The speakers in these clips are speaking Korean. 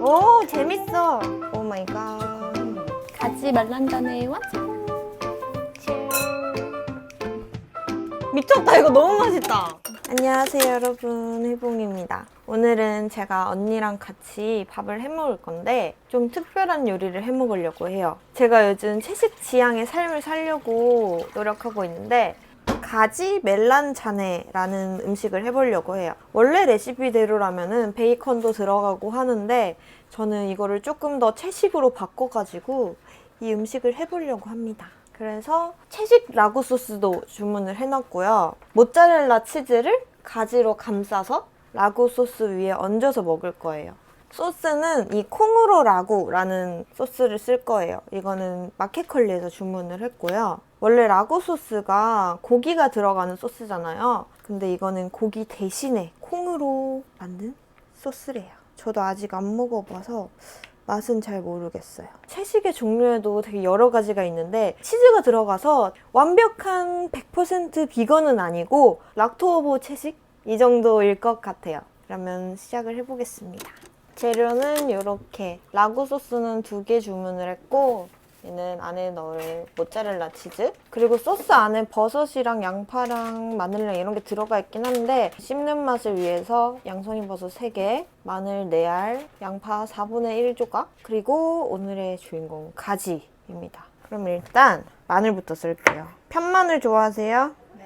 오 재밌어. 오 마이 갓. 가지 말란다네 완성. 미쳤다 이거 너무 맛있다. 안녕하세요 여러분 해봉입니다. 오늘은 제가 언니랑 같이 밥을 해 먹을 건데 좀 특별한 요리를 해 먹으려고 해요. 제가 요즘 채식 지향의 삶을 살려고 노력하고 있는데 가지 멜란 자네라는 음식을 해보려고 해요. 원래 레시피대로라면은 베이컨도 들어가고 하는데 저는 이거를 조금 더 채식으로 바꿔가지고 이 음식을 해보려고 합니다. 그래서 채식 라구 소스도 주문을 해놨고요. 모짜렐라 치즈를 가지로 감싸서 라구 소스 위에 얹어서 먹을 거예요. 소스는 이 콩으로 라구라는 소스를 쓸 거예요. 이거는 마켓컬리에서 주문을 했고요. 원래 라구 소스가 고기가 들어가는 소스잖아요. 근데 이거는 고기 대신에 콩으로 만든 소스래요. 저도 아직 안 먹어봐서 맛은 잘 모르겠어요. 채식의 종류에도 되게 여러 가지가 있는데 치즈가 들어가서 완벽한 100% 비건은 아니고 락토오보 채식 이 정도일 것 같아요. 그러면 시작을 해보겠습니다. 재료는 이렇게 라구 소스는 두 개 주문을 했고 얘는 안에 넣을 모짜렐라 치즈 그리고 소스 안에 버섯이랑 양파랑 마늘이랑 이런 게 들어가 있긴 한데 씹는 맛을 위해서 양송이 버섯 3개 마늘 4알 양파 4분의 1 조각 그리고 오늘의 주인공 가지입니다 그럼 일단 마늘부터 쓸게요 편마늘 좋아하세요? 네.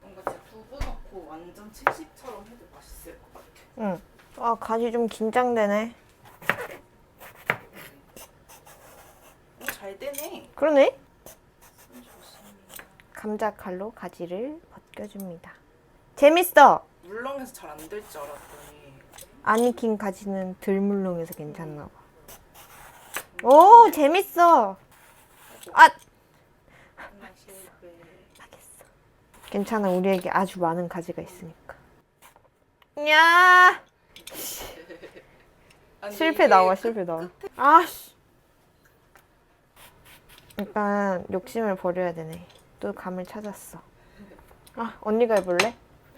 뭔가 진짜 두부 넣고 완전 채식처럼 해도 맛있을 것 같아. 응. 아 가지 좀 긴장되네 오, 잘 되네. 그러네. 감자 칼로 가지를 벗겨줍니다 재밌어 물렁해서 잘 안 될 줄 알았더니 안 익힌 가지는 덜 물렁해서 괜찮나 봐. 오, 재밌어. 아, 정말 실패. 알겠어. 괜찮아. 우리에게 아주 많은 가지가 있으니까. 야, 실패 나와, 끝- 실패 나와. 끝에 아씨. 일단 욕심을 버려야 되네. 또 감을 찾았어. 아, 언니가 해볼래?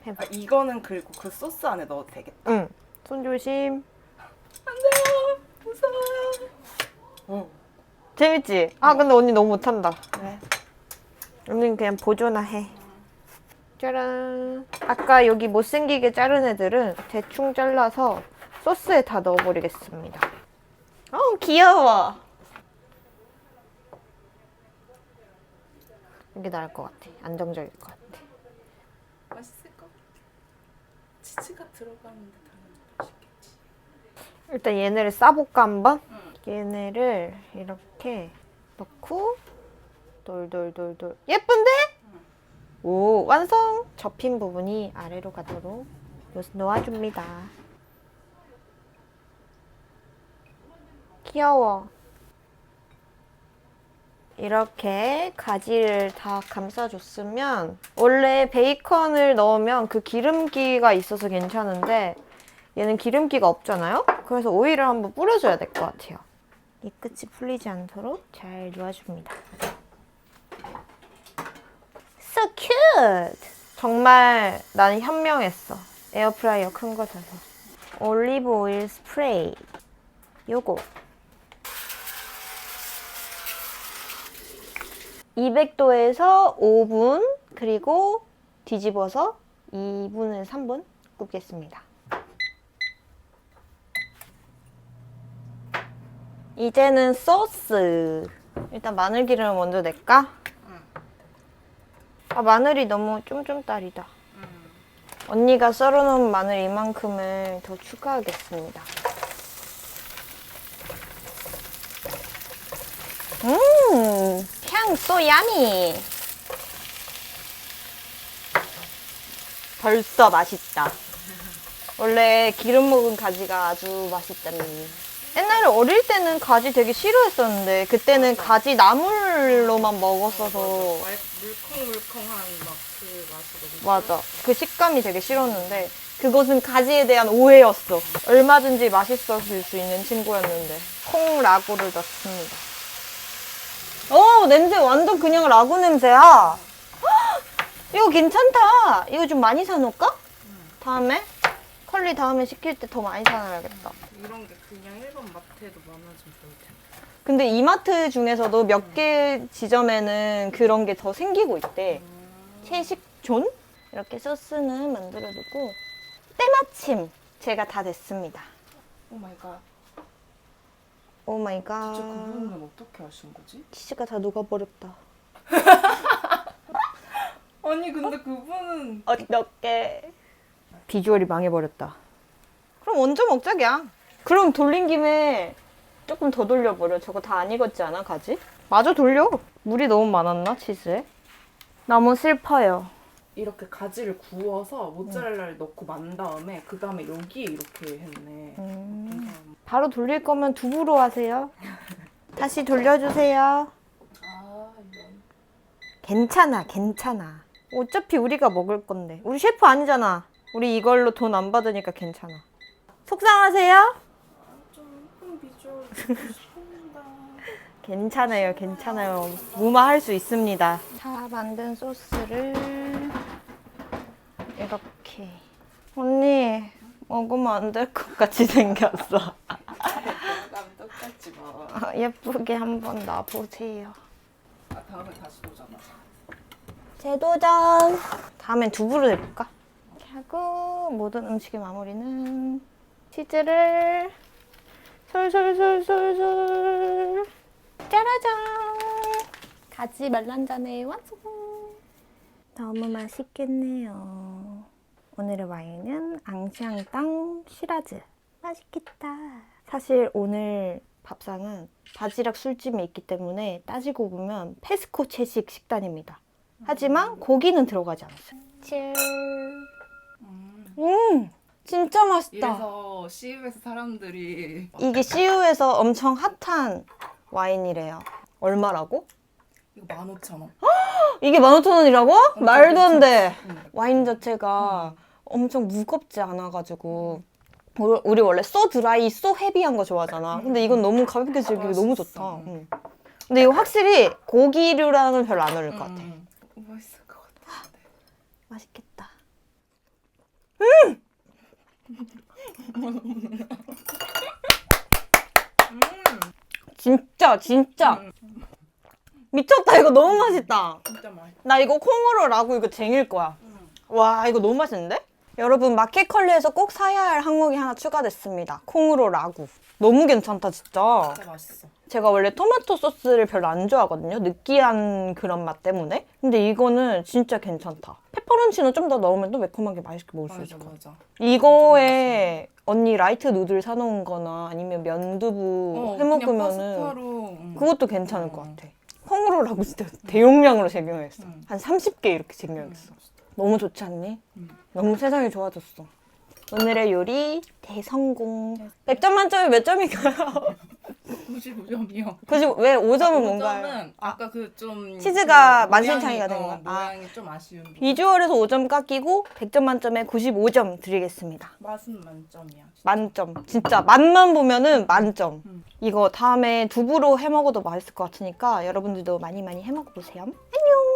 해봐. 아, 이거는 그리고 그 소스 안에 넣어도 되겠다. 응. 손 조심. 안 돼요. 무서워요. 어. 재밌지? 아, 근데 언니 너무 못한다. 네. 언니는 그냥 보조나 해. 짜란. 아까 여기 못생기게 자른 애들은 대충 잘라서 소스에 다 넣어버리겠습니다. 어 귀여워. 이게 나을 것 같아. 안정적일 것 같아. 맛있을 것 같아. 치즈가 들어가는데 당연히 맛있겠지. 일단 얘네를 싸볼까 한번? 응. 얘네를 이렇게 넣고 돌돌돌돌 예쁜데? 오 완성! 접힌 부분이 아래로 가도록 놓- 놓아줍니다. 귀여워. 이렇게 가지를 다 감싸줬으면 원래 베이컨을 넣으면 그 기름기가 있어서 괜찮은데 얘는 기름기가 없잖아요? 그래서 오일을 한번 뿌려줘야 될 것 같아요. 이 끝이 풀리지 않도록 잘 놓아줍니다. So cute! 정말 나는 현명했어. 에어프라이어 큰 거 사서. 올리브 오일 스프레이. 요거. 200도에서 5분, 그리고 뒤집어서 2분에서 3분 굽겠습니다. 이제는 소스. 일단 마늘 기름을 먼저 낼까? 응. 아, 마늘이 너무 쫌쫌따리다. 음. 언니가 썰어놓은 마늘 이만큼을 더 추가하겠습니다. 음, 향소 야미. 벌써 맛있다. 원래 기름 먹은 가지가 아주 맛있다니. 옛날에 어릴 때는 가지 되게 싫어했었는데 그때는 가지 나물로만 먹었어서 말- 물컹물컹한 막 그 맛이 너무 맞아. 그 식감이 되게 싫었는데 그것은 가지에 대한 오해였어. 얼마든지 맛있어질 수 있는 친구였는데 콩 라구를 넣습니다. 어 냄새 완전 그냥 라구 냄새야. 헉, 이거 괜찮다. 이거 좀 많이 사놓을까? 다음에 컬리 다음에 시킬 때 더 많이 사놔야겠다. 이런 게 그냥 일반 마트에도 많아지면 좋을 텐데. 근데 이마트 중에서도 몇 개 지점에는 그런 게 더 생기고 있대. 채식존? 이렇게 소스는 만들어두고 때마침 제가 다 됐습니다. 오 마이 갓. 오 마이 갓. 저 그분은 어떻게 하신 거지? 치즈가 다 녹아버렸다. 아니 근데 그분은 어떡해. 비주얼이 망해버렸다. 그럼 먼저 먹자기야. 그럼 돌린 김에 조금 더 돌려버려. 저거 다 안 익었지 않아, 가지? 마저 돌려. 물이 너무 많았나, 치즈에? 너무 슬퍼요. 이렇게 가지를 구워서 모짜렐라를 넣고 만 다음에 그 다음에 여기에 이렇게 했네. 음, 바로 돌릴 거면 두부로 하세요. 다시 돌려주세요. 아 이런. 괜찮아, 괜찮아. 어차피 우리가 먹을 건데. 우리 셰프 아니잖아. 우리 이걸로 돈 안 받으니까 괜찮아. 속상하세요? 좀 예쁜 비주얼 주고 싶습니다. 괜찮아요, 괜찮아요. 무마할 수 있습니다. 다 만든 소스를 이렇게. 언니, 먹으면 안 될 것 같이 생겼어. 난 똑같지 마. 예쁘게 한번 놔보세요. 아 다음에 다시 도전하자. 재도전! 다음엔 두부를 해볼까? 이렇게 하고, 모든 음식의 마무리는 치즈를 솔솔솔솔솔 짜라잔! 가지 멜란잔의 완성! 너무 맛있겠네요. 오늘의 와인은 앙샹땅 시라즈. 맛있겠다. 사실 오늘 밥상은 바지락 술찜이 있기 때문에 따지고 보면 페스코 채식 식단입니다. 하지만 고기는 들어가지 않았어요. 칠. 음. 음, 진짜 맛있다. 이래서 CU에서 사람들이 이게 CU에서 엄청 핫한 와인이래요. 얼마라고? 이거 15,000원. 이게 15,000원이라고? 말도 안 돼. 응. 와인 자체가 엄청 무겁지 않아가지고 우리- 우리 원래 소 드라이, 소 헤비한 거 좋아하잖아. 근데 이건 너무 가볍게 즐기기 너무 맛있어. 좋다. 응. 근데 이거 확실히 고기류랑은 별로 안 어울릴 것 같아. 음. 맛있을 것 같은데. 맛있겠다. 음. 진짜 진짜 미쳤다 이거 너무 맛있다. 진짜 맛있어. 나 이거 콩으로 라고 이거 쟁일 거야. 와 이거 너무 맛있는데? 여러분 마켓컬리에서 꼭 사야 할 항목이 하나 추가됐습니다. 콩으로 라구. 너무 괜찮다 진짜. 진짜 맛있어. 제가 원래 토마토 소스를 별로 안 좋아하거든요. 느끼한 그런 맛 때문에. 근데 이거는 진짜 괜찮다. 페퍼론치는 좀 더 넣으면 또 매콤하게 맛있게 먹을 수 맞아 있을 것 같아. 맞아. 이거에 언니 라이트 누들 사놓은 거나 아니면 면두부 어, 그냥 해먹으면은 파스타로. 음. 그것도 괜찮을 것 음. 같아. 콩으로 라고 진짜 대용량으로 쟁여야겠어. 음. 한 30개 이렇게 쟁여야겠어. 너무 좋지 않니? 음. 너무 세상이 좋아졌어. 오늘의 요리 대성공. 100점 만점에 몇 점인가요? 95점이요. 그지 왜 5점은 뭔가요? 5점은 아까 그 좀 치즈가 그 만신창이가 된 어, 거야. 아. 모양이 좀 아쉬운 부분. 비주얼에서 5점 깎이고 100점 만점에 95점 드리겠습니다. 맛은 만점이야. 만점. 진짜 맛만 보면은 만점. 음. 이거 다음에 두부로 해 먹어도 맛있을 것 같으니까 여러분들도 많이 많이 해 먹어 보세요. 안녕.